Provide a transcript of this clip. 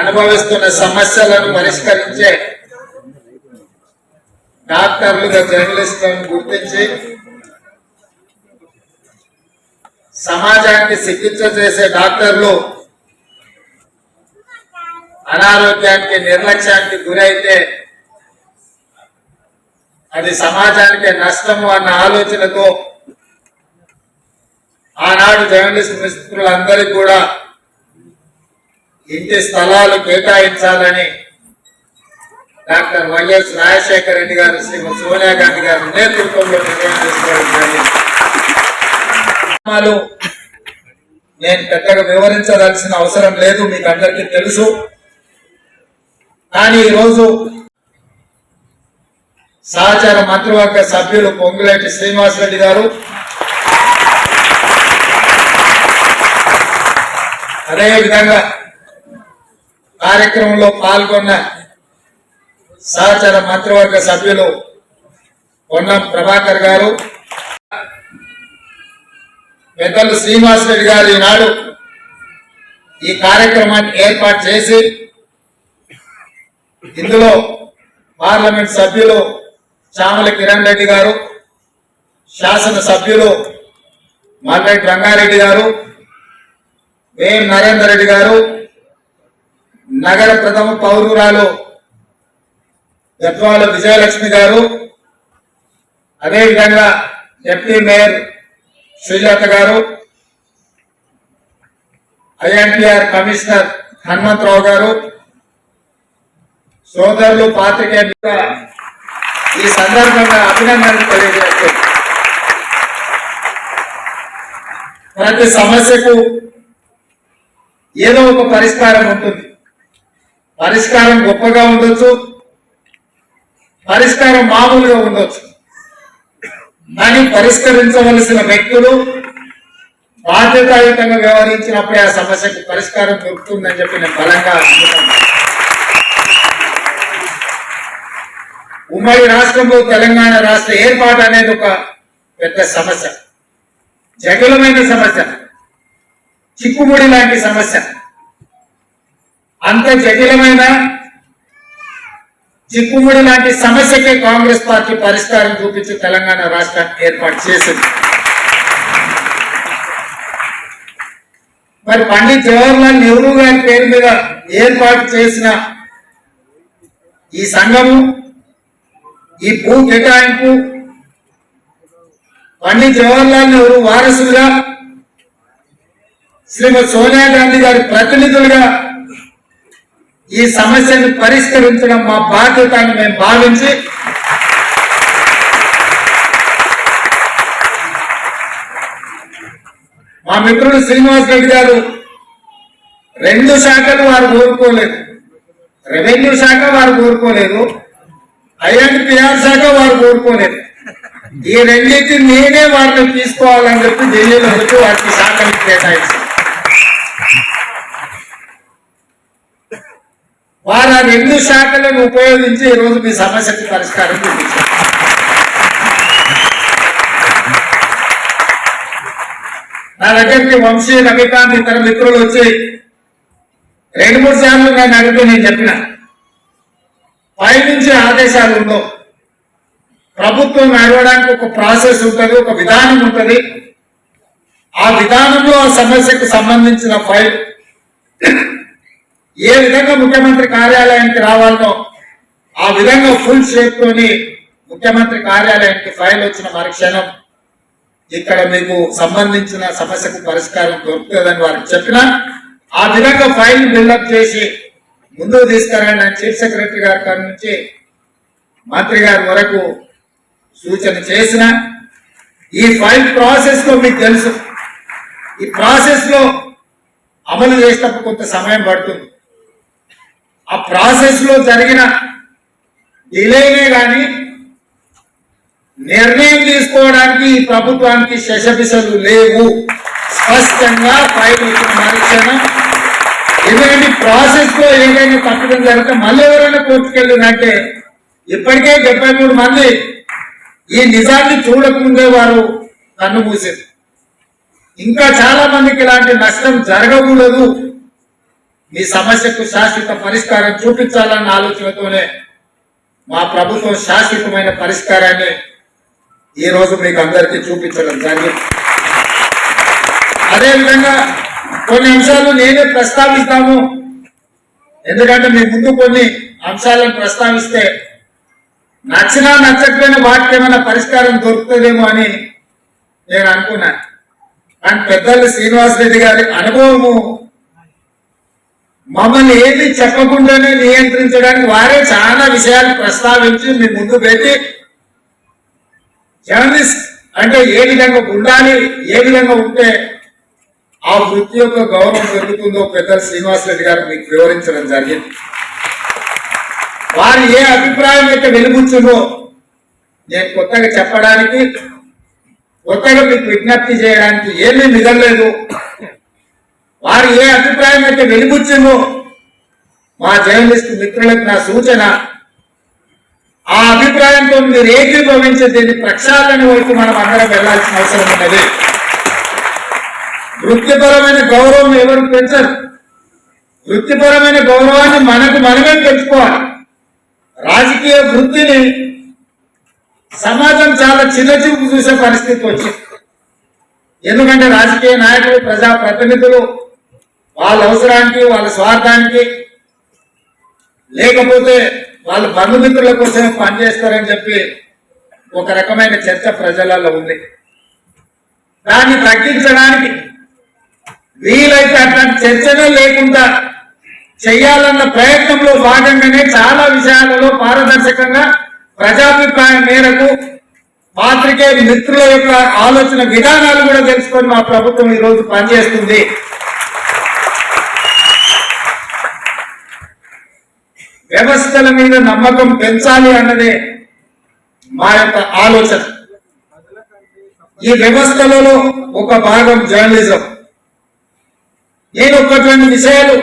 అనుభవిస్తున్న సమస్యలను పరిష్కరించే డాక్టర్లుగా జర్నలిస్టులను గుర్తించి సమాజానికి చికిత్స చేసే డాక్టర్లు అనారోగ్యానికి నిర్లక్ష్యానికి గురైతే అది సమాజానికి నష్టము అన్న ఆలోచనతో ఆనాడు జర్నలిస్ట్ మిత్రులందరికీ కూడా ఇంటి స్థలాలు కేటాయించాలని డాక్టర్ వైఎస్ రాజశేఖర రెడ్డి గారు శ్రీమతి సోనియా గాంధీ గారి నేతృత్వంలో నిర్ణయం తీసుకోవడం జరిగింది. గ్రామాలు నేను పెద్దగా వివరించదలసిన అవసరం లేదు మీకు అందరికీ తెలుసు. కానీ ఈరోజు సహచార మంత్రివర్గ సభ్యులు పొంగులేటి శ్రీనివాసరెడ్డి గారు అదే విధంగా కార్యక్రమంలో పాల్గొన్న సహచార మంత్రివర్గ సభ్యులు పొన్నం ప్రభాకర్ గారు పెద్దలు శ్రీనివాస్ రెడ్డి గారు ఈనాడు ఈ కార్యక్రమాన్ని ఏర్పాటు చేసి ఇందులో పార్లమెంట్ సభ్యులు చామల కిరణ్ రెడ్డి గారు శాసన సభ్యులు మల్లెడ్డి రంగారెడ్డి గారు వేం నరేందర్ రెడ్డి గారు నగర ప్రథమ పౌరురాలు గద్వాల విజయలక్ష్మి గారు అదేవిధంగా డిప్యూటీ మేయర్ శ్రీలత గారు ఐఎన్టీఆర్ కమిషనర్ హనుమంతరావు గారు సోదరులు పాత్రికేయులుగా ఈ సందర్భంగా అభినందనలు తెలియజేస్తారు ప్రతి సమస్యకు ఏదో ఒక పరిష్కారం ఉంటుంది. పరిష్కారం గొప్పగా ఉండొచ్చు పరిష్కారం మామూలుగా ఉండొచ్చు. దాన్ని పరిష్కరించవలసిన వ్యక్తులు బాధ్యతాయుతంగా వ్యవహరించినప్పుడే ఆ సమస్యకు పరిష్కారం దొరుకుతుందని చెప్పి నేను బలంగా ఉమ్మడి రాష్ట్రంలో తెలంగాణ రాష్ట్ర ఏర్పాటు అనేది ఒక పెద్ద సమస్య. జగలమైన సమస్య. చిక్కుముడి లాంటి సమస్య. అంత జటిలమైన చిక్కుముడి లాంటి సమస్యకే కాంగ్రెస్ పార్టీ పరిష్కారం చూపించి తెలంగాణ రాష్ట్రాన్ని ఏర్పాటు చేసింది. మరి పండిత్ జవహర్లాల్ నెహ్రూ గారి పేరు మీద ఏర్పాటు చేసిన ఈ సంఘము ఈ భూ కేటాయింపు పండిత్ జవహర్లాల్ నెహ్రూ వారసులుగా శ్రీమతి సోనియా గాంధీ గారి ప్రతినిధులుగా ఈ సమస్యను పరిష్కరించడం మా బాధ్యత అని మేము భావించి మా మిత్రుడు శ్రీనివాస్ రెడ్డి గారు రెండు శాఖలు వారు కోరుకోలేదు. రెవెన్యూ శాఖ వారు కోరుకోలేదు. ఐఎన్పిఆర్ శాఖ వారు కోరుకోలేదు. ఈ రెండింటిని నేనే వారిని తీసుకోవాలని చెప్పి ఢిల్లీలో వచ్చి వారికి శాఖలు కేటాయించారు. వారు ఆ రెండు శాఖలను ఉపయోగించి ఈరోజు రోజు మీ సమస్యకి పరిష్కారం చూపించారు నా దగ్గరికి వంశీ రవికాంత్ ఇతర మిత్రులు వచ్చి రెండు మూడు సార్లు నేను అడిగితే నేను చెప్పిన. పై నుంచి ఆదేశాలు ఉండవు. ప్రభుత్వం నడవడానికి ఒక ప్రాసెస్ ఉంటుంది ఒక విధానం ఉంటుంది. ఆ విధానంలో ఆ సమస్యకు సంబంధించిన ఫైల్ ఏ విధంగా ముఖ్యమంత్రి కార్యాలయానికి రావాలనో ఆ విధంగా ఫుల్ షేప్ తోని ముఖ్యమంత్రి కార్యాలయానికి ఫైల్ వచ్చిన మరుక్షణం ఇక్కడ మీకు సంబంధించిన సమస్యకు పరిష్కారం దొరుకుతుందని వారికి చెప్పిన ఆ విధంగా ఫైల్ బిల్డప్ చేసి ముందుకు తీసుకురండి అని చీఫ్ సెక్రటరీ గారి కాడి నుంచి మంత్రి గారి వరకు సూచన చేసిన ఈ ఫైల్ ప్రాసెస్లో మీకు తెలుసు. ఈ ప్రాసెస్లో అమలు చేసినప్పుడు కొంత సమయం పడుతుంది. ఆ ప్రాసెస్లో జరిగిన డిలేనే కానీ నిర్ణయం తీసుకోవడానికి ఈ ప్రభుత్వానికి శశపిసలు లేవు. స్పష్టంగా ఫైల్ వచ్చిన మరుక్షణం ఎందుకంటే ప్రాసెస్లో ఏదైనా తప్పడం జరిగితే మళ్ళీ ఎవరైనా కోర్టుకు ఇప్పటికే డెబ్బై మూడు మంది ఈ నిజాన్ని చూడకముందే వారు కన్ను మూసారు ఇంకా చాలా మందికి ఇలాంటి నష్టం జరగకూడదు. మీ సమస్యకు శాశ్వత పరిష్కారం చూపించాలన్న ఆలోచనతోనే మా ప్రభుత్వం శాశ్వతమైన పరిష్కారాన్ని ఈ రోజు మీకు అందరికీ చూపించడం జరిగింది. అదేవిధంగా కొన్ని అంశాలు నేనే ప్రస్తావిస్తాము ఎందుకంటే మీ ముందు కొన్ని అంశాలను ప్రస్తావిస్తే నచ్చినా నచ్చకపోయినా వాటికి ఏమైనా పరిష్కారం దొరుకుతుందేమో అని నేను అనుకున్నాను. అండ్ పెద్దలు శ్రీనివాస్ రెడ్డి గారి అనుభవము మమ్మల్ని ఏది చెప్పకుండానే నియంత్రించడానికి వారే చాలా విషయాలు ప్రస్తావించి మీ ముందు పెట్టి జర్నలిస్ట్ అంటే ఏ విధంగా ఉండాలి ఏ విధంగా ఉంటే ఆ వృత్తి యొక్క గౌరవం పెరుగుతుందో పెద్దలు శ్రీనివాస్ రెడ్డి గారు మీకు వివరించడం జరిగింది. వారు ఏ అభిప్రాయం అయితే వెలుగుచ్చుందో నేను కొత్తగా చెప్పడానికి కొత్తగా మీకు విజ్ఞప్తి చేయడానికి ఏమీ మిగలలేదు. వారు ఏ అభిప్రాయం అయితే వెలుగుచ్చిందో మా జర్నలిస్ట్ మిత్రులకు నా సూచన ఆ అభిప్రాయంతో మీరు ఏకీభవించే దీన్ని ప్రక్షాళన వైపు మనం అందరం వెళ్ళాల్సిన అవసరం ఉన్నది. వృత్తిపరమైన గౌరవం ఎవరు పెంచరు? వృత్తిపరమైన గౌరవాన్ని మనకు మనమే పెంచుకోవాలి. రాజకీయ వృత్తిని సమాజం చాలా చిన్నచూపు చూసే పరిస్థితి వచ్చింది. ఎందుకంటే రాజకీయ నాయకులు ప్రజా ప్రతినిధులు వాళ్ళ అవసరానికి వాళ్ళ స్వార్థానికి లేకపోతే వాళ్ళ బంధుమిత్రుల కోసమే పనిచేస్తారని చెప్పి ఒక రకమైన చర్చ ప్రజలలో ఉంది. దాన్ని తగ్గించడానికి వీలైతే అట్లాంటి చర్చనే లేకుండా చేయాలన్న ప్రయత్నంలో భాగంగానే చాలా విషయాలలో పారదర్శకంగా ప్రజాభిప్రాయం మేరకు పాత్రికే మిత్రుల యొక్క ఆలోచన విధానాలు కూడా తెలుసుకొని మా ప్రభుత్వం ఈ రోజు పనిచేస్తుంది. వ్యవస్థల మీద నమ్మకం పెంచాలి అన్నదే మా యొక్క ఆలోచన. ఈ వ్యవస్థలలో ఒక భాగం జర్నలిజం నేను ఒక విషయాలు